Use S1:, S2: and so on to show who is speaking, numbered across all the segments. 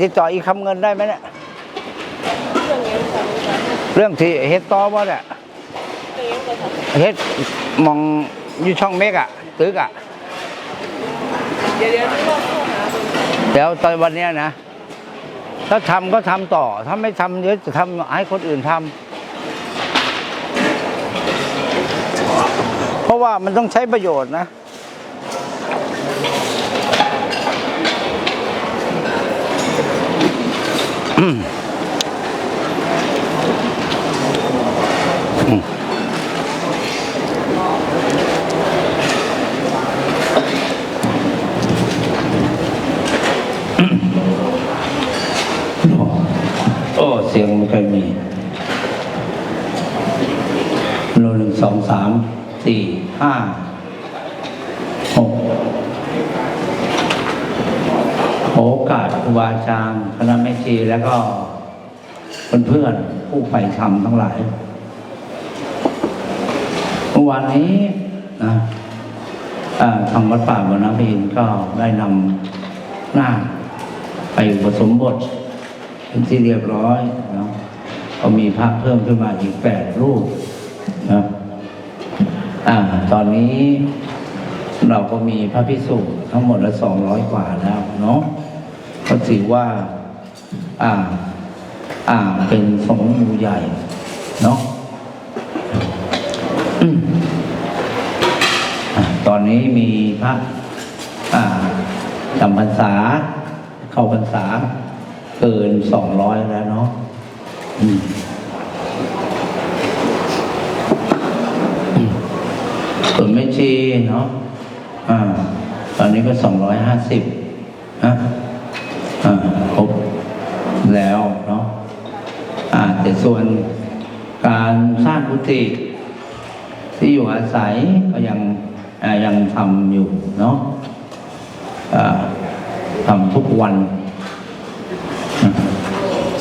S1: ติดต่ออีกคำเงินได้ไหมเนี่ยเรื่องที่เฮ็ดต่อบ่าเนี่ยเฮ็ดมองอยู่ช่องเมกอะตึกอะ
S2: เดี๋ยวตอน
S1: วตอนวันเนี้ยนะ ถ้าทำก็ทำต่อ ถ้าไม่ทำเดี๋ยวจะทำให้คนอื่นทำเพราะว่ามันต้องใช้ประโยชน์นะ อืมอืม โอ้เสียงไม่ค่อยมีโลหนึ่งสองสามสี่ห้าหก โอกาสครูบาอาจารย์คณะแม่ชีแล้วก็เพื่อนๆผู้ใฝ่ธรรมทั้งหลายเมื่อวานนี้นะทางวัดป่าบรรณพีนก็ได้นำหน้าไปอุปสมบทเป็นที่เรียบร้อยเนาะก็มีพระเพิ่มขึ้นมาอีกแปดรูปนะอ่าตอนนี้เราก็มีพระพิสุทั้งหมดละสองร้อยกว่าแล้วเนาะ ถือว่า อ่า อ่า เป็นสงฆ์มูใหญ่ เนาะตอนนี้มีพระอ่าจำพรรษา เข้าพรรษา เกินสองร้อยแล้วเนาะส่วนแม่ชีเนาะอ่า ตอนนี้ก็สองร้อยห้าสิบนะ ครบแล้วเนาะอาแต่ส่วนการสร้างกุฏิที่อยู่อาศัยก็ยังยังทำอยู่เนาะทำทุกวัน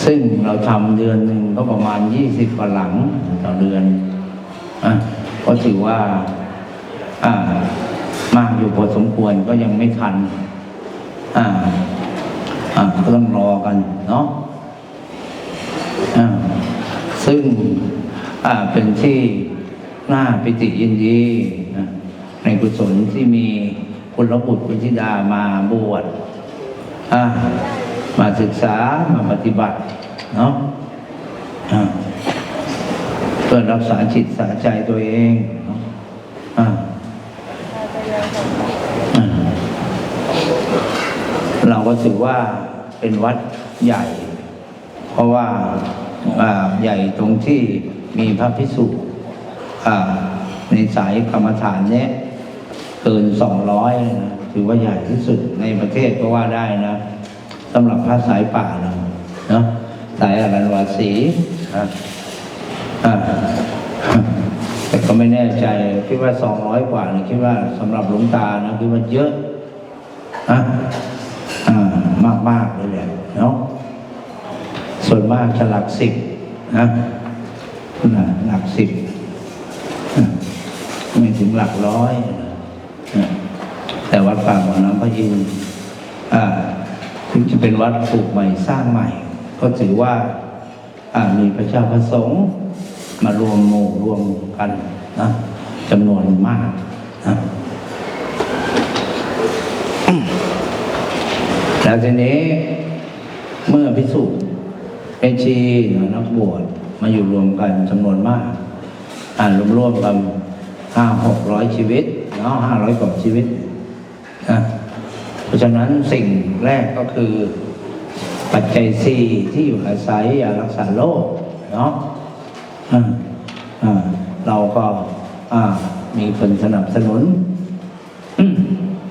S1: ซึ่งเราทำเดือนหนึ่งก็ประมาณยี่สิบกว่าหลังต่อเดือนอก็ถือว่าอ่ามากอยู่พอสมควรก็ยังไม่ทัน อ่า อ่าก็ต้องรอกันเนาะอ่าซึ่งอ่าเป็นที่น่าปิติยินดีนะในกุศลที่มีคุณบุตรคุณธิดามาบวชอ่ามาศึกษามาปฏิบัติเนาะอ่าเพื่อรักษาจิตษาใจตัวเองเนาะอ่า เราก็ถือว่าเป็นวัดใหญ่ เพราะว่าใหญ่ตรงที่มีพระพิสุในสายกรรมฐานเนี้ยเกินสองร้อยนะถือว่าใหญ่ที่สุดในประเทศก็ว่าได้นะสำหรับพระสายป่าเนาะสายอรันวาสีนะแต่ก็ไม่แน่ใจคิดว่าสองร้อยกว่านะคิดว่าสำหรับหลวงตานะคิดว่าเยอะอะ มากมากเลยแหละเนาะส่วนมากจะหลักสิบนะหลักสิบไม่ถึงหลักร้อยนะแต่วัดป่าบ่อน้ำพระอินอ่าถึงจะเป็นวัดปลูกใหม่สร้างใหม่ ก็ถือว่าอ่ามีพระเจ้าพระสงฆ์มารวมหมู่รวมกันนะจำนวนมากนะ แล้วทีนี้เมื่อพิสุเอชีหรือนักบวชมาอยู่รวมกันจำนวนมาก อ่ารวมรวมๆกันห้าหกร้อยชีวิตเนาะห้าร้อยกว่าชีวิตนะเพราะฉะนั้นสิ่งแรกก็คือปัจจัยสี่ที่อยู่อาศัยยารักษาโรคเนาะอ่าอ่าเราก็อ่ามีคนสนับสนุน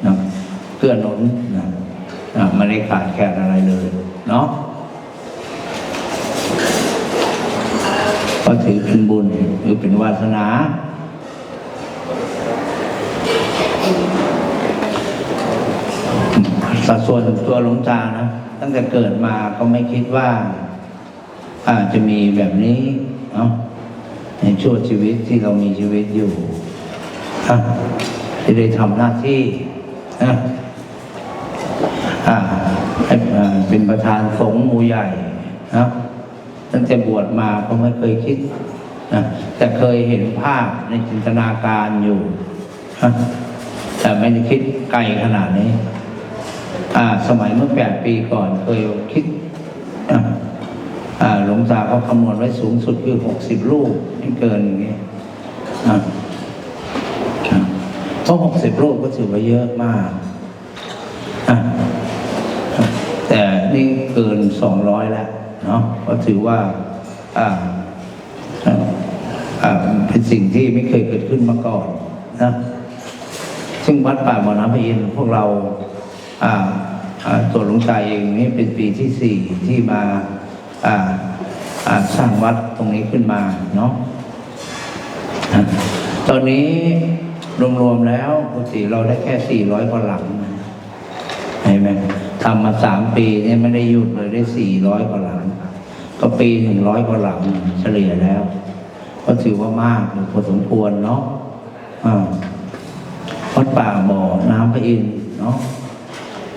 S1: นะเกื้อหนุน ไม่ได้ขาดแคลนอะไรเลยเนาะก็ถือเป็นบุญหรือเป็นวาสนา สัดส่วนตัวหลวงตานะ ตั้งแต่เกิดมาก็ไม่คิดว่า อาจจะมีแบบนี้เนาะในช่วงชีวิตที่เรามีชีวิตอยู่อะจะได้ทำหน้าที่นะอ่า ให้ เป็นประธานสงฆ์หมู่ใหญ่นะตั้งแต่บวชมาก็ไม่เคยคิดนะแต่เคยเห็นภาพในจินตนาการอยู่นะแต่ไม่ได้คิดไกลขนาดนี้อ่าสมัยเมื่อแปดปีก่อนเคยคิดอ่าหลวงตาเขาคำนวณไว้สูงสุดคือหกสิบลูกไม่เกินอย่างนี้อะอะเพราะหกสิบลูกก็ถือว่าเยอะมาก นี่เกินสองร้อยแล้วเนาะก็ถือว่าอ่าอ่าเป็นสิ่งที่ไม่เคยเกิดขึ้นมาก่อนนะซึ่งวัดป่าบ่อน้ำพระอินพวกเราอ่าอ่าตัวหลวงตาเองนี่เป็นปีที่สี่ที่มาอ่าอ่าสร้างวัดตรงนี้ขึ้นมาเนาะตอนนี้รวมๆแล้วปกติเราได้แค่สี่ร้อยกว่าหลังนะ ทำมาสามปีเนี่ยไม่ได้หยุดเลยได้สี่ร้อยกว่าหลัง ก็ปีหนึ่งร้อยกว่าหลังเฉลี่ยแล้ว ก็ถือว่ามากพอสมควรเนาะอ่าวัดป่าบ่อน้ำพระอินทร์เนาะ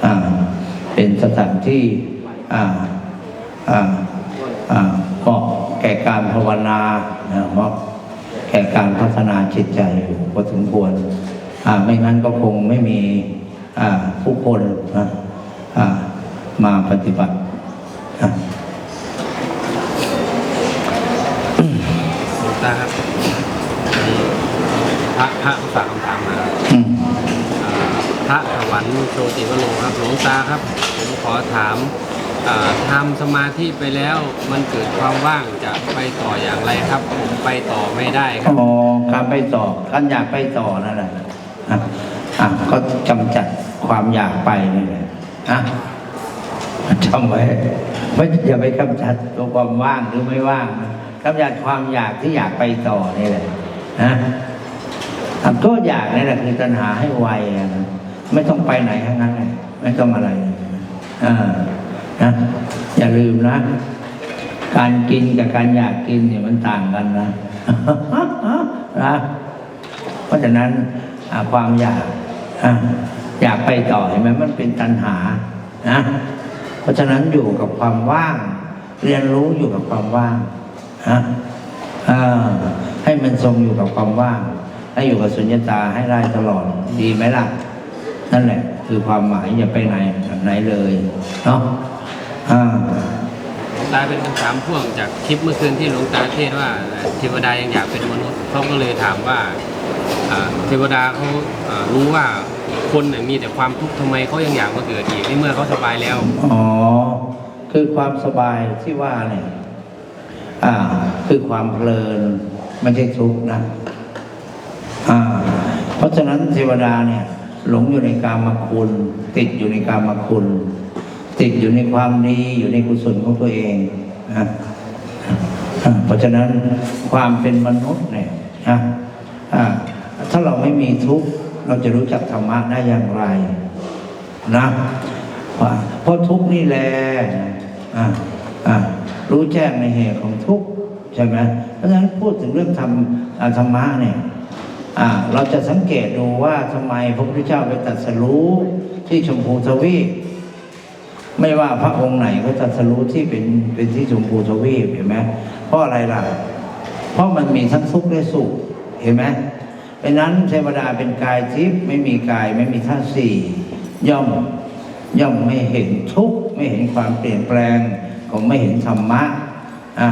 S1: อ่า เป็นสถานที่ อ่า อ่า อ่าเหมาะแก่การภาวนานะเหมาะแก่การพัฒนาจิตใจอยู่พอสมควร อ่า ไม่งั้นก็คงไม่มี อ่า ผู้คนนะอ่า มาปฏิบัติอะ
S3: หลวงตาครับมีพระพระฝากคำถามมาครับ
S1: อืม
S3: อ่าพระถวันโชติวโรครับหลวงตาครับผมขอถามอ่าทำสมาธิไปแล้วมันเกิดความว่างจะไปต่ออย่างไรครับ ผมไปต่อไม่ได้ครับ
S1: อ๋อการไปต่อการอยากไปต่อนั่นแหละอะอะก็กำจัดความอยากไปนี่แหละะจำไว้ไม่อย่าไปกำจัดตัวความว่างหรือไม่ว่างกำจัดความอยากที่อยากไปต่อนี่แหละนะอะก็อยากนี่แหละคือตัณหาให้ไวนะไม่ต้องไปไหนทั้งนั้นเลยไม่ต้องอะไรอ่านะอย่าลืมนะ การกินกับการอยากกินเนี่ยมันต่างกันนะนะเพราะฉะนั้นความอยากอะ อยากไปต่อเห็นไหมมันเป็นตัณหานะเพราะฉะนั้นอยู่กับความว่าง เรียนรู้อยู่กับความว่างนะให้มันทรงอยู่กับความว่างให้อยู่กับสุญญตาให้ได้ตลอดดีไหมล่ะ นั่นแหละ คือความหมายอย่าไปไหนไหนเลยเนาะอ่า
S3: ตาเป็นคำถามพ่วงจากคลิปเมื่อคืนที่หลวงตาเทศว่าเทวดายังอยากเป็นมนุษย์เขาก็เลยถามว่า เทวดาเขารู้ว่าคนน่ะมีแต่ความทุกข์ทำไมเขายังอยากมาเกิดอีกในเมื่อเขาสบายแล้ว
S1: อ๋อ คือความสบายที่ว่าเนี่ยอ่า คือความเพลินไม่ใช่ทุกข์นะอ่า เพราะฉะนั้นเทวดาเนี่ย หลงอยู่ในกามคุณ ติดอยู่ในกามคุณ ติดอยู่ในความดีอยู่ในกุศลของตัวเองนะเพราะฉะนั้นความเป็นมนุษย์เนี่ยนะ ถ้าเราไม่มีทุกข์เราจะรู้จักธรรมะได้อย่างไรนะว่าเพราะทุกข์นี่แหละรู้แจ้งในเหตุของทุกข์ใช่ไหมเพราะฉะนั้นพูดถึงเรื่องธรรมธรรมะเนี่ยเราจะสังเกตดูว่าทำไมพระพุทธเจ้าไปตรัสรู้ที่ชมพูทวีปไม่ว่าพระองค์ไหนก็ตรัสรู้ที่เป็นเป็นที่ชมพูทวีปเห็นไหมเพราะอะไรล่ะ เพราะมันมีทั้งทุกข์และสุข เห็นไหมเพราะนั้นเทวดาเป็นกายทิพย์ไม่มีกายไม่มีธาตุสี่ย่อมย่อมไม่เห็นทุกข์ไม่เห็นความเปลี่ยนแปลงของไม่เห็นธรรมะอะ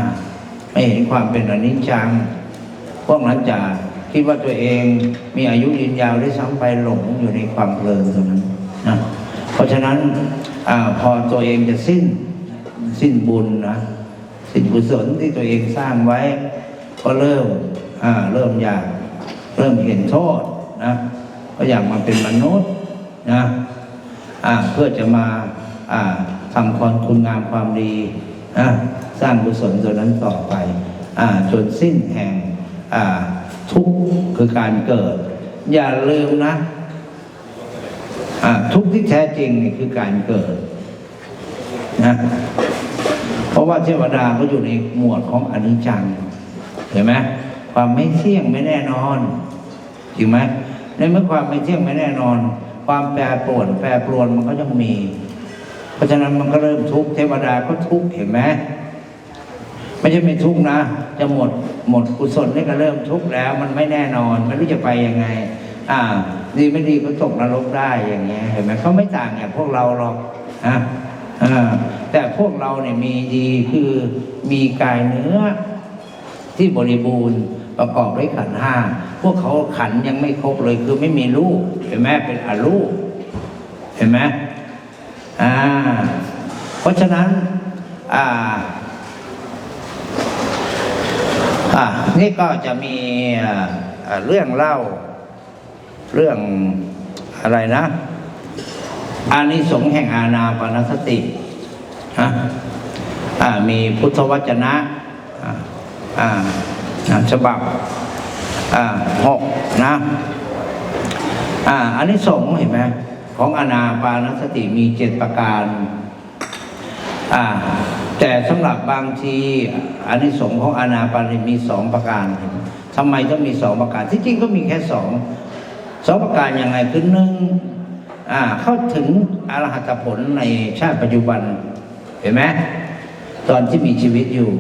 S1: ไม่เห็นความเป็นอนิจจังพวกนั้นจะคิดว่าตัวเองมีอายุยืนยาวได้ซ้ำไปหลงอยู่ในความเพลินตรงนั้นนะเพราะฉะนั้นอพอตัวเองจะสิ้นสิ้นบุญนะ สิ่งกุศลที่ตัวเองสร้างไว้ ก็เริ่ม อ่าเริ่มอยากเริ่มเห็นโทษนะก็อยากมาเป็นมนุษย์นะอ่าเพื่อจะมาอ่าทำความคุณงามความดีนะสร้างกุศลตัวนั้นต่อไปอ่าจนสิ้นแห่งอ่าทุกข์คือการเกิด อย่าลืมนะอ่าทุกข์ที่แท้จริงนี่คือการเกิดนะเพราะว่าเทวดาก็อยู่ในหมวดของอนิจจังเห็นไหม ความไม่เที่ยงไม่แน่นอนจริงไหมในเมื่อความไม่เที่ยงไม่แน่นอน ความแปรปรวนแปรปรวนมันก็ยังมี เพราะฉะนั้นมันก็เริ่มทุกข์เทวดาก็ทุกข์เห็นไหมไม่ใช่ไม่ทุกข์นะ จะหมดหมดกุศลนี่ก็เริ่มทุกข์แล้ว มันไม่แน่นอนไม่รู้จะไปยังไง อ่า ดีไม่ดีก็ตกนรกได้อย่างเงี้ยเห็นไหมเขาไม่ต่างจากพวกเราหรอกฮะแต่พวกเราเนี่ยมีดีคือมีกายเนื้อที่บริบูรณ์ ประกอบด้วยขันห้าพวกเขาขันยังไม่ครบเลยคือไม่มีรูปเห็นไหมเป็นอรูปเห็นไหมอ่าเพราะฉะนั้นอ่าอ่านี่ก็จะมีเรื่องเล่าเรื่องอะไรนะอานิสงส์แห่งอาณาปานสติฮะมีพุทธวจนะอ่า อ่าอ่าฉบับหกนะอ่าอานิสงส์เห็นไหมของอาณาปานสติมีเจ็ดประการอ่าแต่สำหรับบางทีอานิสงส์ของอาณาปานมีสองประการทำไมต้องมีสองประการ ที่จริงก็มีแค่สองสองประการยังไงคือหนึ่งอ่าเข้าถึงอรหัตผลในชาติปัจจุบัน เห็นไหมตอนที่มีชีวิตอยู่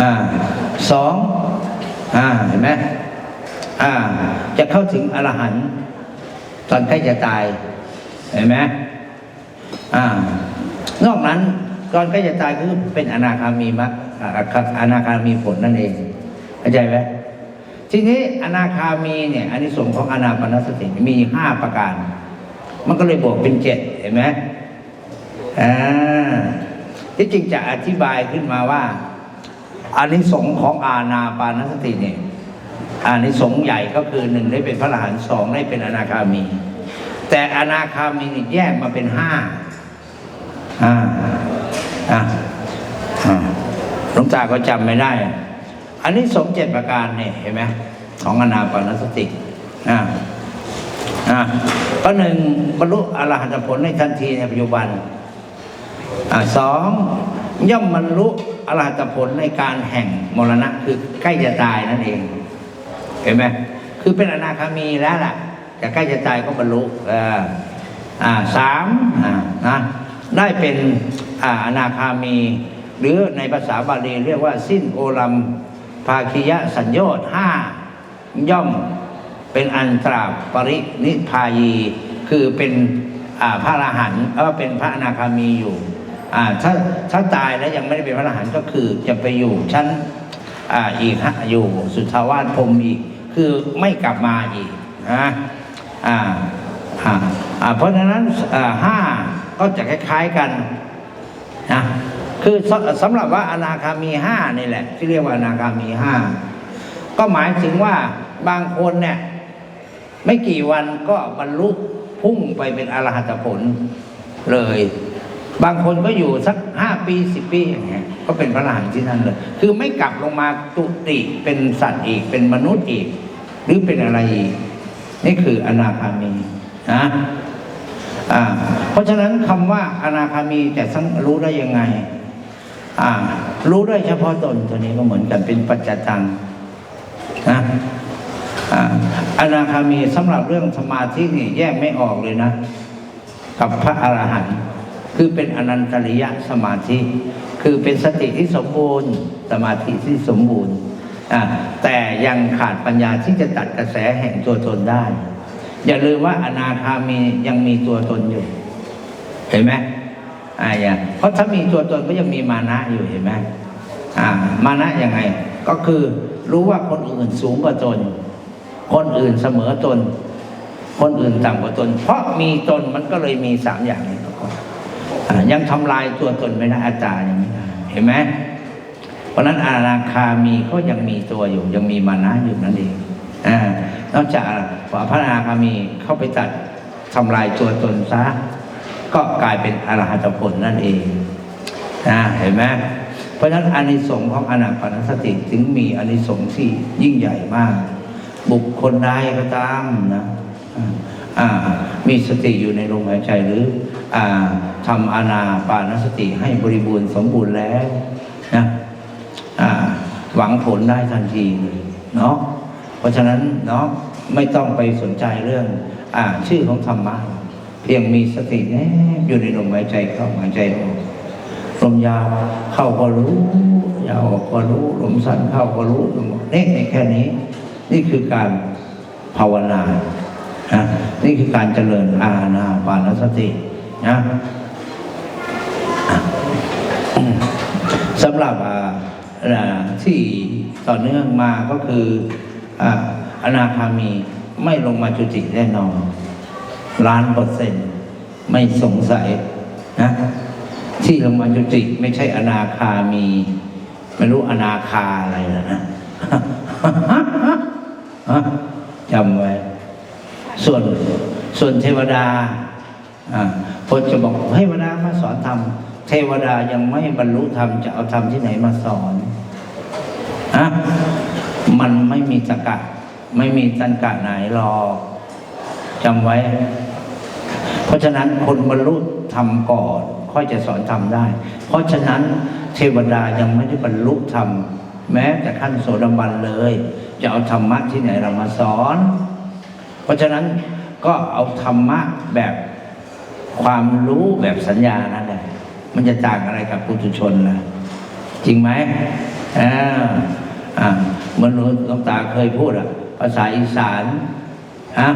S1: อ่าสองอ่าเห็นไหมอ่า จะเข้าถึงอรหันต์ตอนใกล้จะตาย เห็นไหมอ่า นอกนั้นตอนใกล้จะตายคือเป็นอนาคามีมะอ่าอนาคามีผลนั่นเองเข้าใจไหมทีนี้อนาคามีเนี่ยอันนี้ส่งของอนาปานสติมีห้าประการ มันก็เลยบวกเป็นเจ็ดเห็นไหมอ่าที่จริงจะอธิบายขึ้นมาว่า อานิสงส์ของอาณาปานสติเนี่ยอานิสงส์ใหญ่ก็คือหนึ่งได้เป็นพระอรหันต์สองได้เป็นอนาคามี แต่อนาคามีนี่แยกมาเป็นห้าอ่าอ่าอ่าหลวงตาก็จำไม่ได้ อันนี้สงส์เจ็ดประการเนี่ยเห็นไหมของอนาปานสติอ่าอ่าก็หนึ่งบรรลุอรหันตผลในทันทีในปัจจุบันอ่าสอง ย่อมบรรลุอรหัตผลในการแห่งมรณะคือใกล้จะตายนั่นเอง เห็นไหมคือเป็นอนาคามีแล้วล่ะแต่ใกล้จะตายก็บรรลุอ่าสามนะได้เป็นอนาคามี หรือในภาษาบาลีเรียกว่าสิ้นโอลัมภาคิยะสัญญต์ห้าย่อมเป็นอันตราปรินิพพายี คือเป็นพระอรหันต์เออเป็นพระอนาคามีอยู่ อ่าถ้าถ้าตายแล้วยังไม่ได้เป็นพระอรหันต์ก็คือจะไปอยู่ชั้นอ่าอีกฮะอยู่สุทาวาสพรมอีก คือไม่กลับมาอีกนะอ่าอ่าอ่าเพราะฉะนั้นอ่าห้าก็จะคล้ายๆกันนะคือสสำหรับว่าอนาคามีห้านี่แหละ ที่เรียกว่าอนาคามีห้าก็หมายถึงว่าบางคนเนี่ยไม่กี่วันก็บรรลุพุ่งไปเป็นอรหัตผลเลย บางคนก็อยู่สักห้าปีสิบปีอย่างเงี้ยก็เป็นพระอรหันต์ที่นั่นเลย คือไม่กลับลงมาตุติเป็นสัตว์อีกเป็นมนุษย์อีก หรือเป็นอะไรอีกนี่คืออนาคามีนะอ่าเพราะฉะนั้นคำว่าอนาคามีจะสังรู้ได้ยังไงอ่ารู้ได้เฉพาะตนตัวนี้ก็เหมือนกันเป็นปัจจตังนะอาอนาคามีสำหรับเรื่องสมาธินี่แยกไม่ออกเลยนะ กับพระอรหันต์ คือเป็นอนันตริยสมาธิ คือเป็นสติที่สมบูรณ์ สมาธิที่สมบูรณ์อ่าแต่ยังขาดปัญญาที่จะตัดกระแสแห่งตัวตนได้ อย่าลืมว่าอนาคามียังมีตัวตนอยู่ เห็นไหมอ่าอย่าเพราะถ้ามีตัวตนก็ยังมีมานะอยู่เห็นไหมอ่า มานะยังไง ก็คือรู้ว่าคนอื่นสูงกว่าตน คนอื่นเสมอตน คนอื่นต่ำกว่าตน เพราะมีตนมันก็เลยมีสามอย่าง ยังทำลายตัวตนไม่ได้อาจารย์ยังไม่ได้เห็นไหมเพราะนั้นอาราคามีก็ยังมีตัวอยู่ ยังมีมานะอยู่นั่นเองอ่านอกจากพระอนาคามีเข้าไปตัดทำลายตัวตนซะก็กลายเป็นอรหัตผลนั่นเองนะเห็นไหมเพราะฉะนั้นอานิสงส์ของอนาปานสติถึงมีอานิสงส์ที่ยิ่งใหญ่มาก บุคคลใดก็ตามนะ มีสติอยู่ในลมหายใจหรืออทำอานาปานสติให้บริบูรณ์สมบูรณ์แล้วนะหวังผลได้ทันทีเลยเนาะเพราะฉะนั้นเนาะไม่ต้องไปสนใจเรื่องอชื่อของธรรมะเพียงมีสติแนบอยู่ในลมหายใจเข้าหายใจออกลมยาวเข้าก็รู้ยาวออกก็รู้ลมสั้นเข้าก็รู้ลมออกเนี่ยแค่นี้ นี่คือการภาวนา นะนี่คือการเจริญอาณาปานสตินะสำหรับที่ต่อเนื่องมาก็คืออาอนาคามีไม่ลงมาจุติแน่นอนล้านเปอร์เซ็นต์ไม่สงสัยนะที่ลงมาจุติไม่ใช่อนาคามี ไม่รู้อนาคาอะไรนะจำไว้ ส่วนส่วนเทวดาอ่าพอจะบอกเทวดามาสอนธรรมเทวดายังไม่บรรลุธรรมจะเอาธรรมที่ไหนมาสอนอะมันไม่มีตะกะไม่มีตันกะไหนรอจำไว้ เพราะฉะนั้นคนบรรลุธรรมก่อน ค่อยจะสอนธรรมได้ เพราะฉะนั้นเทวดายังไม่ได้บรรลุธรรมแม้แต่ขั้นโสดาบันเลย จะเอาธรรมะที่ไหนเรามาสอน เพราะฉะนั้นก็เอาธรรมะแบบความรู้แบบสัญญานั่นแหละมันจะต่างอะไรกับปุถุชนล่ะ จริงไหมอ่าอ่าเหมือนหลวงตาเคยพูดอะภาษาอีสานฮะ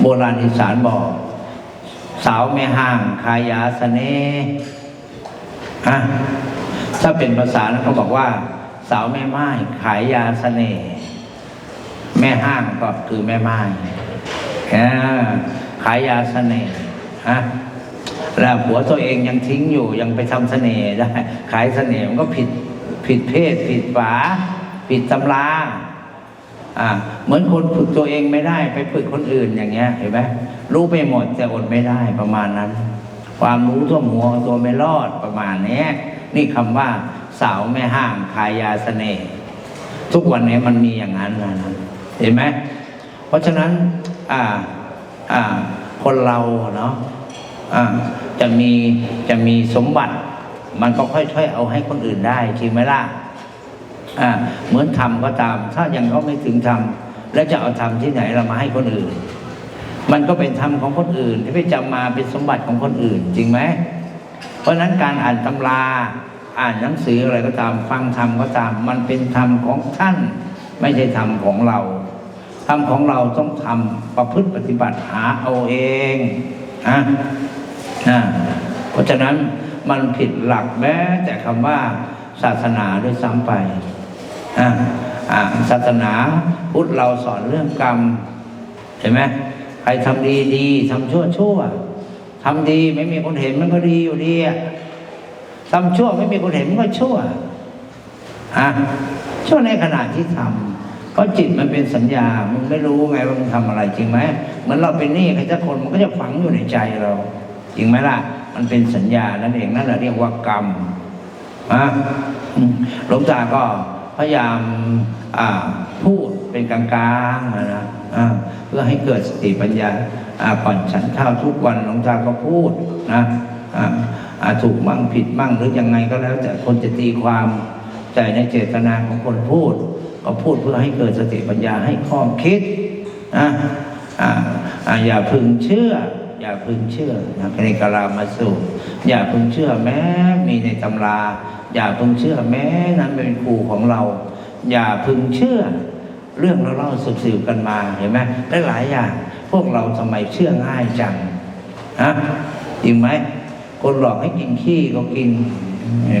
S1: โบราณอีสานบอก สาวแม่ห้างขายยาเสน่ห์ฮะถ้าเป็นภาษาแล้วเขาบอกว่า สาวแม่ไม้ขายยาเสน่ห์ แม่ห้างก็คือแม่ไม้อ่าขายยาเสน่ห์ฮะแล้วผัวตัวเองยังทิ้งอยู่ยังไปทำเสน่ห์ได้ขายเสน่ห์มันก็ผิดผิดเพศ ผิดฝา ผิดตำราอ่าเหมือนคนฝึกตัวเองไม่ได้ ไปฝึกคนอื่นอย่างเงี้ย เห็นไหมรู้ไปหมดแต่อดไม่ได้ประมาณนั้น ความรู้ท่วหัวตัวไม่รอดประมาณนี้นี่คำว่าสาวไม่ห้างขายยาเสน่ห์ทุกวันนี้มันมีอย่างนั้นนะ เห็นไหมเพราะฉะนั้นอ่าอ่าคนเราเนาะอ่าจะมีจะมีสมบัติ มันก็ค่อยๆเอาให้คนอื่นได้จริงไหมล่ะอ่าเหมือนทำก็ตาม ถ้ายังเขาไม่ถึงทำแล้วจะเอาทำที่ไหนเรามาให้คนอื่น มันก็เป็นธรรมของคนอื่น ที่ไปจำมาเป็นสมบัติของคนอื่น จริงไหมเพราะฉะนั้นการอ่านตำราอ่านหนังสืออะไรก็ตามฟังธรรมก็ตาม มันเป็นธรรมของท่าน ไม่ใช่ธรรมของเรา รรมของเราต้องทำประพฤติปฏิบัติหาเอาเองอะอ่าเพราะฉะนั้นมันผิดหลักแม้แต่คำว่าศาสนาด้วยซ้ำไปอ่าอ่าศาสนาพุทธเราสอนเรื่องกรรม เห็นไหมใครทำดีดีทำชั่วชั่วทำดีไม่มีคนเห็นมันก็ดีอยู่ดีอะทำชั่วไม่มีคนเห็นมันก็ชั่วอะชั่วในขณะที่ทำ เพราะจิตมันเป็นสัญญา มันไม่รู้ไงว่ามันทำอะไรจริงไหมเหมือนเราเป็นหนี้ใครสักคนมันก็จะฝังอยู่ในใจเรา จริงไหมล่ะ มันเป็นสัญญานั่นเองนั่นแหละเรียกว่ากรรมอะหลวงตาก็พยายามอ่าพูดเป็นกลางๆนะเพื่อให้เกิดสติปัญญาก่อนฉันข้าวทุกวันหลวงตาก็พูดนะอาถูกมั่งผิดมั่งหรือยังไงก็แล้ว แต่คนจะตีความใจในเจตนาของคนพูด ก็พูดเพื่อให้เกิดสติปัญญาให้ข้อคิดนะอ่าอ่าอย่าพึงเชื่อ อย่าพึงเชื่อนะในกาลามาสูตรอย่าพึงเชื่อแม้มีในตำรา อย่าพึงเชื่อแม้นั้นเป็นครูของเรา อย่าพึงเชื่อ เรื่องเราเล่าสืบๆกันมาเห็นไหมได้หลายอย่าง พวกเราทำไมเชื่อง่ายจังฮะจริงไหมคนหลอกให้กินขี้ก็กิน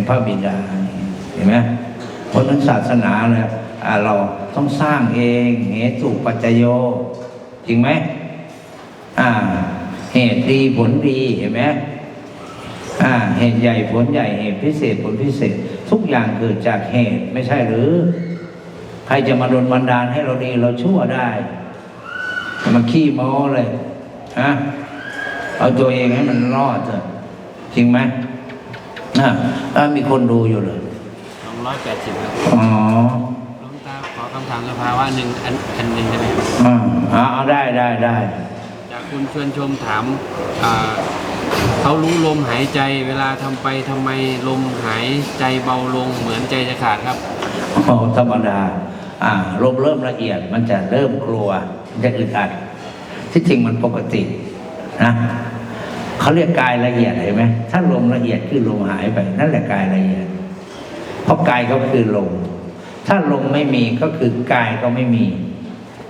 S1: พระบิดาเห็นไหมเพราะฉะนั้นศาสนาเนี่ย เราต้องสร้างเองเหตุปัจจโย จริงไหมอ่า เหตุดีผลดีเห็นไหมอ่า เหตุใหญ่ผลใหญ่เหตุพิเศษผลพิเศษ ทุกอย่างเกิดจากเหตุไม่ใช่หรือ ใครจะมาดลบันดาลให้เราดีเราชั่วได้มาขี้โม้เลยฮะเอาตัวเองให้มันรอดเถอะจริงไหมนะถ้ามีคนดูอยู่เลย
S3: สองร้อยแปดสิบครับ
S1: อ๋อำ
S3: ถามสภาวะหนึ่งอันอันหนึ่งได้ไหมครับ
S1: อ่าเอาเอาได้ได้ได้
S3: จากคุณชวนชมถามอ่าเขารู้ลมหายใจเวลาทำไปทำไมลมหายใจเบาลงเหมือนใจจะขาดครับ
S1: โอ้ธรรมดา อ่าลมเริ่มละเอียดมันจะเริ่มกลัวมันจะอึดอัดที่จริงมันปกตินะเขาเรียกกายละเอียดเห็นไหมถ้าลมละเอียดคือลมหายไปนั่นแหละกายละเอียด เพราะกายก็คือลม ถ้าลมไม่มีก็คือกายก็ไม่มี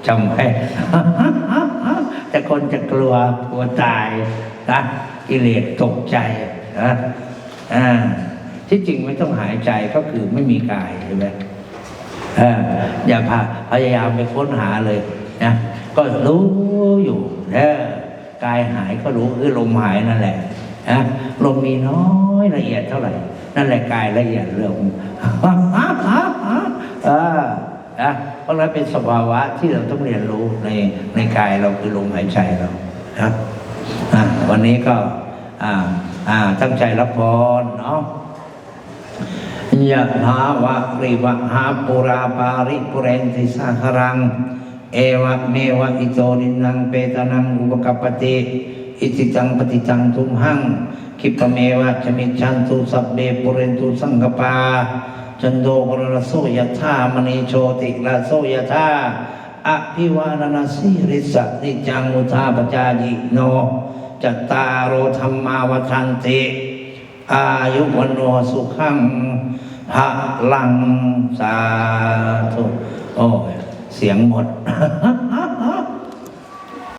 S1: จำไว้แต่คนจะกลัวกลัวตายนะกิเลสตกใจนะอ่าที่จริงไม่ต้องหายใจก็คือไม่มีกายใช่ไหมเอออย่าพาพยายามไปค้นหาเลยนะก็รู้อยู่เออกายหายก็รู้คือลมหายนั่นแหละนะลมมีน้อยละเอียดเท่าไหร่ นั่นแหละกายละเอียดเรื่อง นะเพราะนั้นเป็นสภาวะที่เราต้องเรียนรู้ในในกายเราคือลมหายใจเรานะวันนี้ก็อ่าอ่าตั้งใจรับพรเนาะยะถาวะริวะหาปุราปาริปุเรนติสาครัง เอวะเมวะอิโตนินังเปตานังอุปกปปติอิติตังปฏิตังทุมหังคิปเมวะจมิชันตุสัพเบปุเรนตุสังกปา จันโดกรโสยะธามณีโชติราโสยะธาอภิวานนาสีริสะนิจังมุทาปจายิโนจตตาโรธรรมาวทันติ อายุวันโนสุขังพลังสาธุโอ้เสียงหมด